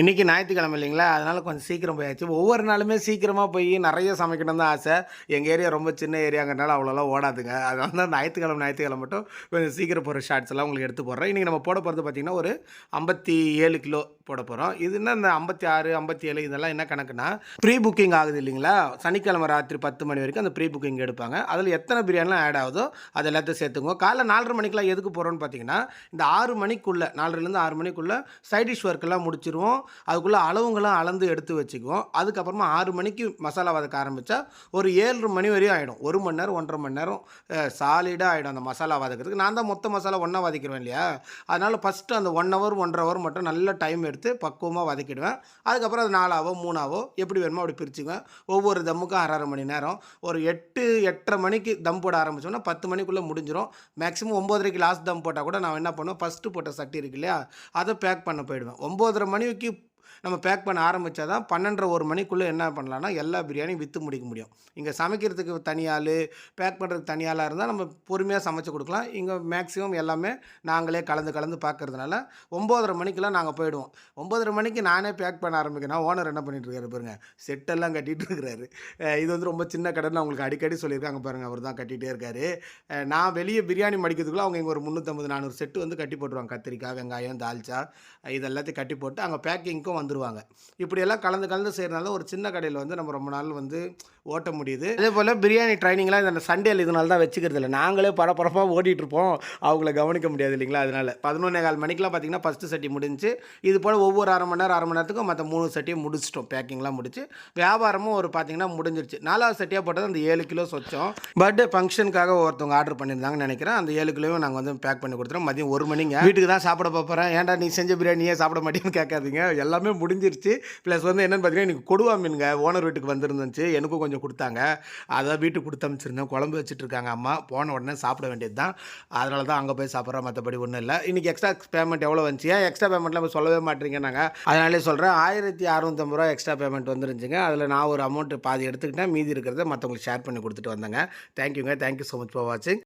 இன்றைக்கி ஞாயிற்றுக்கிழமை இல்லைங்களா? அதனால் கொஞ்சம் சீக்கிரம் போயாச்சு. ஒவ்வொரு நாளுமே சீக்கிரமாக போய் நிறைய சமைக்கணும் தான் ஆசை. எங்கள் ஏரியா ரொம்ப சின்ன ஏரியாங்கிறனால அவ்வளோலாம் ஓடாதுங்க. அதனால தான் ஞாயிற்றுக்கிழமை ஞாயிற்றுக்கிழமை மட்டும் கொஞ்சம் சீக்கிரம் போகிற ஷார்ட்ஸ் எல்லாம் உங்களுக்கு எடுத்து போடுறோம் இன்றைக்கி நம்ம போட போகிறது பார்த்திங்கன்னா ஒரு ஐம்பத்தி ஏழு கிலோ போட போகிறோம் இது என்ன இந்த ஐம்பத்தி ஆறு ஐம்பத்தி ஏழு இதெல்லாம் என்ன கணக்குனா ப்ரீ புக்கிங் ஆகுது இல்லைங்களா? சனிக்கிழமை ராத்திரி பத்து மணி வரைக்கும் அந்த ப்ரீ புக்கிங் எடுப்பாங்க. அதில் எத்தனை பிரியாணிலாம் ஆட் ஆகுதோ அது எல்லாத்தையும் சேர்த்துங்க காலைல நாலரை மணிக்கெலாம் எதுக்கு போகிறோன்னு பார்த்தீங்கன்னா இந்த ஆறு மணிக்குள்ளே நாலரைலேருந்து ஆறு மணிக்குள்ளே சைடிஷ் ஒர்க்கெல்லாம் முடிச்சிருவோம். அதுக்குள்ளே அளவுங்களாம் அளந்து எடுத்து வச்சுக்குவோம். அதுக்கப்புறமா ஆறு மணிக்கு மசாலா வதக்க ஆரம்பித்தா ஒரு ஏழு மணி வரையும் ஆகிடும் ஒரு மணி நேரம் ஒன்றரை மணி நேரம் சாலிடாக ஆகிடும் அந்த மசாலா வதக்கிறதுக்கு. நான் தான் மொத்த மசாலா ஒன்றா வதக்கிடுவேன் இல்லையா? அதனால் ஃபஸ்ட்டு அந்த ஒன் ஹவர் ஒன்றரை ஹவர் மட்டும் நல்ல டைம் எடுத்து பக்குவமாக வதக்கிடுவேன். அதுக்கப்புறம் அது நாலாவோ மூணாவோ எப்படி வேணுமோ அப்படி பிரிச்சுக்குவேன். ஒவ்வொரு தம்முக்கும் அரை அரை மணி நேரம். ஒரு எட்டு எட்டரை மணிக்கு தம் போட ஆரம்பித்தோம்னா பத்து மணிக்குள்ளே முடிஞ்சிடும் மேக்ஸிமம் ஒம்போதரைக்கு லாஸ்ட் தம் போட்டால் கூட நான் என்ன பண்ணுவேன்? ஃபஸ்ட்டு போட்ட சட்டி இருக்கு இல்லையா? அதை பேக் பண்ண போயிடுவேன். ஒம்போதரை மணிக்கு நம்ம பேக் பண்ண ஆரம்பித்தா தான் பன்னெண்டரை ஒரு மணிக்குள்ளே என்ன பண்ணலான்னா எல்லா பிரியாணியும் விற்று முடிக்க முடியும். இங்கே சமைக்கிறதுக்கு தனியாள் பேக் பண்ணுறதுக்கு தனியாளாக இருந்தால் நம்ம பொறுமையாக சமைச்சு கொடுக்கலாம். இங்கே மேக்ஸிமம் எல்லாமே நாங்களே கலந்து கலந்து பார்க்கறதுனால ஒம்போதரை மணிக்கெலாம் நாங்கள் போயிடுவோம். ஒம்போதரை மணிக்கு நானே பேக் பண்ண ஆரம்பிக்கணும் ஓனர் என்ன பண்ணிட்டு இருக்காரு பாருங்க செட்டெல்லாம் கட்டிகிட்டு இருக்கிறாரு இது வந்து ரொம்ப சின்ன கடைன்னு அவங்களுக்கு அடிக்கடி சொல்லியிருக்காங்க பாருங்கள் அவர் தான் கட்டிகிட்டே இருக்காரு. நான் வெளியே பிரியாணி மடிக்கிறதுக்குள்ள அவங்க இங்கே ஒரு முந்நூற்றம்பது நானூறு செட்டு வந்து கட்டி போட்டுருவாங்க. கத்திரிக்காய் வெங்காயம் தால்ச்சா இது எல்லாத்தையும் கட்டி போட்டு அங்கே பேக்கிங்க்கும் வந்துடுவாங்க இப்படியெல்லாம் கலந்து கலந்து செய்கிறனால ஒரு சின்ன கடையில் வந்து நம்ம ரொம்ப நாள் வந்து ஓட்ட முடியுது. அதே போல் பிரியாணி ட்ரைனிங்லாம் இந்த சண்டேல இதனால தான் வச்சுக்கிறது இல்லை நாங்களே பரபரப்பாக ஓடிட்டு இருப்போம் அவங்கள கவனிக்க முடியாது இல்லைங்களா அதனால. பதினொன்னே கால் மணிக்கெலாம் பார்த்தீங்கன்னா ஃபஸ்ட்டு சட்டி முடிஞ்சு இது போல் ஒவ்வொரு அரை மணி நேரம் அரை மணி நேரத்துக்கும் மற்ற மூணு சட்டியும் முடிச்சிட்டோம். பேக்கிங்லாம் முடிச்சு. வியாபாரமும் ஒரு பார்த்தீங்கன்னா முடிஞ்சிருச்சு. நாலாவது சட்டியாக போட்டது அந்த ஏழு கிலோ சொச்சம். பர்த்டே ஃபங்க்ஷனுக்காக ஒருத்தவங்க ஆர்டர் பண்ணியிருந்தாங்கன்னு நினைக்கிறேன். அந்த ஏழு கிலோவும் நாங்கள் வந்து பேக் பண்ணி கொடுத்துறோம் மதியம் ஒரு மணிங்க. வீட்டுக்கு தான் சாப்பிட போகிறேன் ஏன்டா நீ செஞ்ச பிரியாணியே சாப்பிட மாட்டேன்னு கேட்காதீங்க. எல்லாமே முடிஞ்சிருச்சு. ப்ளஸ் வந்து என்னென்னு பார்த்தீங்கன்னா எனக்கு கொடுவா மீனுங்க. ஓனர் வீட்டுக்கு வந்திருந்துச்சு. எனக்கும் கொஞ்சம் கொஞ்சம் கொடுத்தாங்க. அதை வீட்டுக்கு கொடுத்து அமைச்சிருந்தேன் குழம்பு வச்சுட்டு இருக்காங்க அம்மா. போன உடனே சாப்பிட வேண்டியது தான். அதனால தான் அங்கே போய் சாப்பிட்றோம் மற்றபடி ஒன்றும் இல்லை. இன்றைக்கி எக்ஸ்ட்ரா பேமெண்ட் எவ்வளோ வந்துச்சு? எக்ஸ்ட்ரா பேமெண்ட்லாம் சொல்லவே மாட்டீங்க நாங்கள் அதனாலே சொல்கிறேன் ஆயிரத்தி அறுநூத்தம்பது ரூபா எக்ஸ்ட்ரா பேமெண்ட் வந்துருந்துச்சுங்க. அதில் நான் ஒரு அமௌண்ட் பாதி எடுத்துக்கிட்டேன். மீதி இருக்கிறத மற்றவங்களுக்கு ஷேர் பண்ணி கொடுத்துட்டு வந்தேங்க. தேங்க்யூங்க தேங்க்யூ ஸோ மச் ஃபார் வாட்சிங்